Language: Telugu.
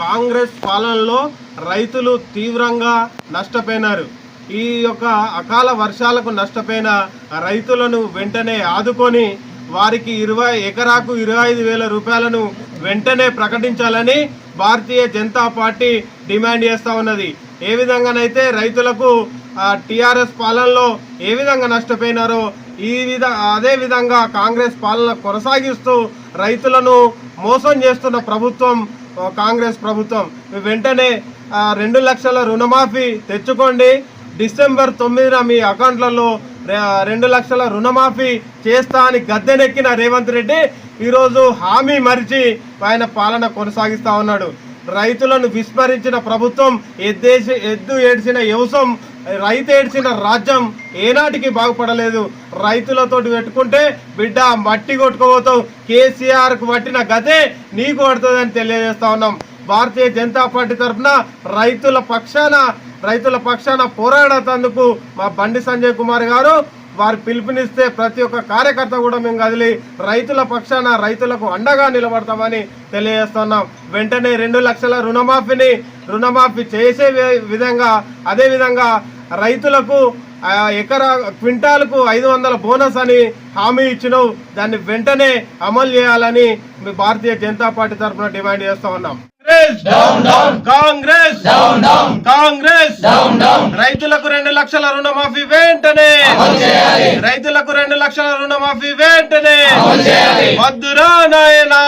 కాంగ్రెస్ పాలనలో రైతులు తీవ్రంగా నష్టపోయినారు. ఈ యొక్క అకాల వర్షాలకు నష్టపోయిన రైతులను వెంటనే ఆదుకొని వారికి ఇరవై ఎకరాకు ఇరవై ఐదు వేల రూపాయలను వెంటనే ప్రకటించాలని భారతీయ జనతా పార్టీ డిమాండ్ చేస్తా ఉన్నది. ఏ విధంగానైతే రైతులకు టిఆర్ఎస్ పాలనలో ఏ విధంగా నష్టపోయినారో ఈ విధ అదే విధంగా కాంగ్రెస్ పాలన కొనసాగిస్తూ రైతులను మోసం చేస్తున్న ప్రభుత్వం కాంగ్రెస్ ప్రభుత్వం. వెంటనే రెండు లక్షల రుణమాఫీ తెచ్చుకోండి. డిసెంబర్ తొమ్మిదిన మీ అకౌంట్లలో రెండు లక్షల రుణమాఫీ చేస్తా అని గద్దెనెక్కిన రేవంత్ రెడ్డి ఈరోజు హామీ మరిచి ఆయన పాలన కొనసాగిస్తా ఉన్నాడు. రైతులను విస్మరించిన ప్రభుత్వం ఎద్దేసి ఎద్దు ఏడ్చిన వ్యవసం రైతు ఏడ్చిన రాజ్యం ఏనాటికి బాగుపడలేదు. రైతులతోటి పెట్టుకుంటే బిడ్డ మట్టి కొట్టుకోబోతావు కేసీఆర్కు పట్టిన గదే నీకు పడుతుందని తెలియజేస్తా ఉన్నాం. భారతీయ జనతా పార్టీ తరఫున రైతుల పక్షాన రైతుల పక్షాన పోరాడతందుకు మా బండి సంజయ్ కుమార్ గారు వారు పిలుపునిస్తే ప్రతి ఒక్క కార్యకర్త కూడా మేము కదిలి రైతుల పక్షాన రైతులకు అండగా నిలబడతామని తెలియజేస్తున్నాం వెంటనే రెండు లక్షల రుణమాఫీని రుణమాఫీ చేసే వి- విధంగా అదే విధంగా రైతులకు ఎకరా క్వింటాల్కు ఐదు వందల బోనస్ అని హామీ ఇచ్చినావు. దాన్ని వెంటనే అమలు చేయాలని మీ భారతీయ జనతా పార్టీ తరఫున డిమాండ్ చేస్తా ఉన్నాం. కాంగ్రెస్! కాంగ్రెస్! కాంగ్రెస్! రైతులకు రెండు లక్షల రుణమాఫీ వెంటనే! రైతులకు రెండు లక్షల రుణమాఫీ వెంటనే! వద్దురా నాయనా!